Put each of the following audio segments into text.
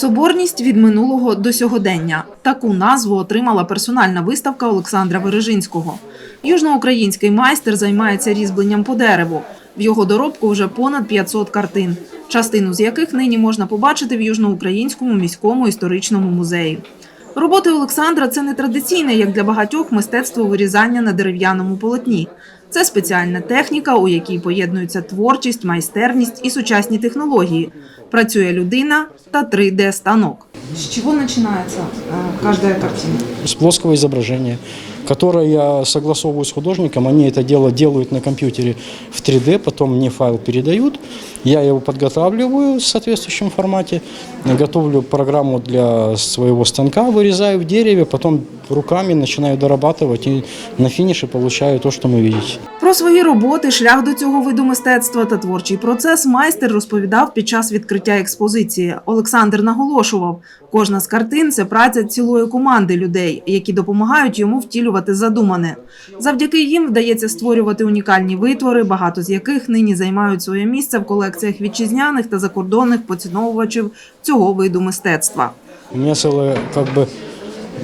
Соборність від минулого до сьогодення. Таку назву отримала персональна виставка Олександра Вережинського. Южноукраїнський майстер займається різьбленням по дереву. В його доробку вже понад 500 картин, частину з яких нині можна побачити в Южноукраїнському міському історичному музеї. Роботи Олександра це не традиційне, як для багатьох, мистецтво вирізання на дерев'яному полотні. Це спеціальна техніка, у якій поєднуються творчість, майстерність і сучасні технології. Працює людина та 3D-станок. З чого починається кожна картина? с плоского изображения, которое я согласовываю с художником. Они это дело делают на компьютере в 3D, потом мне файл передают. Я его подготавливаю в соответствующем формате, готовлю программу для своего станка, вырезаю в дереве, потом руками начинаю дорабатывать и на финише получаю то, что вы видите. Про свої роботи, шлях до цього виду мистецтва та творчий процес майстер розповідав під час відкриття експозиції. Олександр наголошував, кожна з картин це праця цілої команди людей, які допомагають йому втілювати задумане. Завдяки їм вдається створювати унікальні витвори, багато з яких нині займають своє місце в колекціях вітчизняних та закордонних поціновувачів цього виду мистецтва. У меня целая как бы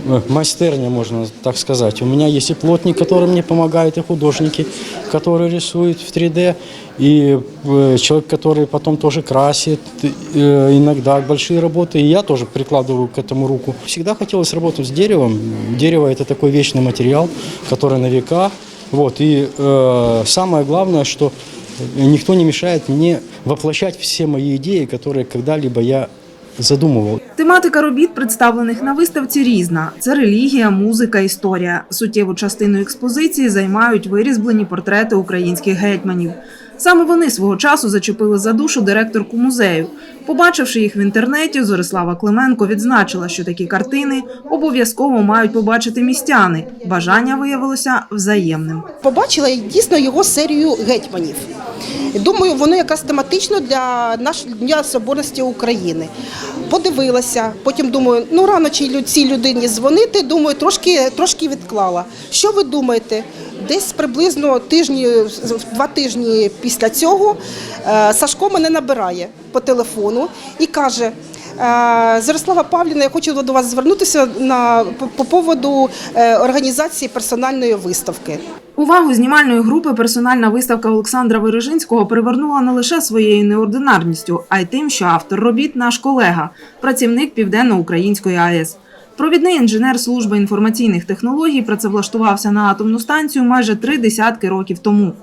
э, майстерня, можно так сказать. У меня есть и плотник, который мне помогает, и художники, которые рисуют в 3D, и э, человек, который потом тоже красит, э, иногда большие работы, и я тоже прикладываю к этому руку. Всегда хотелось работать с деревом. Дерево – это такой вечный материал, который на века. Вот, и э, самое главное, что никто не мешает мне воплощать все мои идеи, которые когда-либо я задумывал. Тематика робіт, представлених на виставці, різна: це релігія, музика, історія. Суттєву частину експозиції займають вирізблені портрети українських гетьманів. Саме вони свого часу зачепили за душу директорку музею. Побачивши їх в інтернеті, Зорислава Клименко відзначила, що такі картини обов'язково мають побачити містяни. Бажання виявилося взаємним. Побачила дійсно його серію гетьманів. Думаю, воно якраз тематично для нашого дня соборності України. Подивилася, потім думаю, ну рано чи цій людині дзвонити. Думаю, трошки, трошки відклала. Що ви думаєте? Десь приблизно тижні, два тижні після цього е, Сашко мене набирає по телефону і каже. «Е, Зарослава Павлівна, я хочу до вас звернутися на по, по поводу е, організації персональної виставки. Увагу знімальної групи персональна виставка Олександра Вережинського привернула не лише своєю неординарністю, а й тим, що автор робіт наш колега, працівник Південно-Української АЕС. Провідний інженер служби інформаційних технологій працевлаштувався на атомну станцію майже три десятки років тому.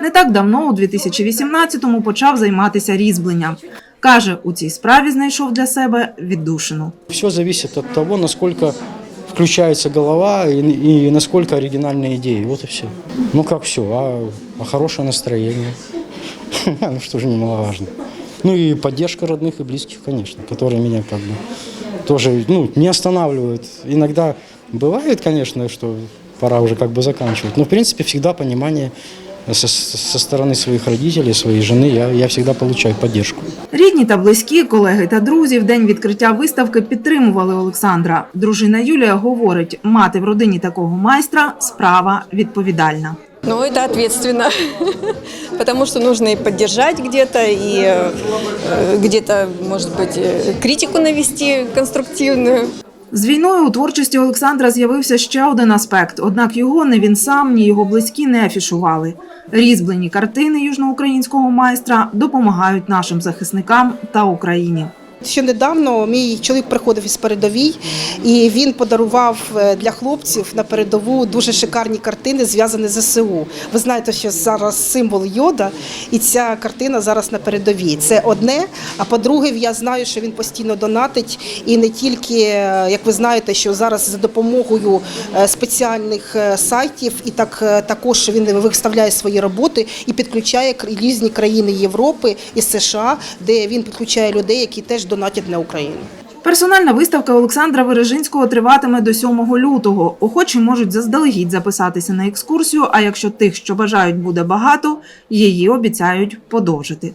Не так давно, у 2018-му, почав займатися різьбленням. Каже, у цій справі знайшов для себе віддушину. Все зависит от того, насколько включается голова и, и насколько оригинальные идеи. Вот и все. Ну как все, а, а хорошее настроение. Ну что же немаловажно. Ну и поддержка родных и близких, конечно, которые меня как бы тоже ну, не останавливают. Иногда бывает, конечно, что пора уже как бы заканчивать. Но в принципе всегда понимание со, со стороны своих родителей, своей жены, я, я всегда получаю поддержку. Рідні та близькі, колеги та друзі в день відкриття виставки підтримували Олександра. Дружина Юлія говорить, мати в родині такого майстра справа відповідальна. Ну, это ответственно, потому что нужно и поддержать где-то, и э, где-то, может быть, э, критику навести конструктивную. З війною у творчості Олександра з'явився ще один аспект, однак його не він сам, ні його близькі не афішували. Різьблені картини южноукраїнського майстра допомагають нашим захисникам та Україні. Ще недавно мій чоловік приходив із передовій, і він подарував е, для хлопців на передову дуже шикарні картини, зв'язані з ЗСУ. Ви знаєте, що зараз символ йода, і ця картина зараз на передовій. Це одне. А по-друге, я знаю, що він постійно донатить, і не тільки, е, як ви знаєте, що зараз за допомогою е, спеціальних сайтів, і так також він виставляє свої роботи і підключає різні країни Європи і США, де він підключає людей, які теж донатять на Україну. Персональна виставка Олександра Вережинського триватиме до 7 лютого. Охочі можуть заздалегідь записатися на екскурсію. А якщо тих, що бажають, буде багато, її обіцяють подовжити.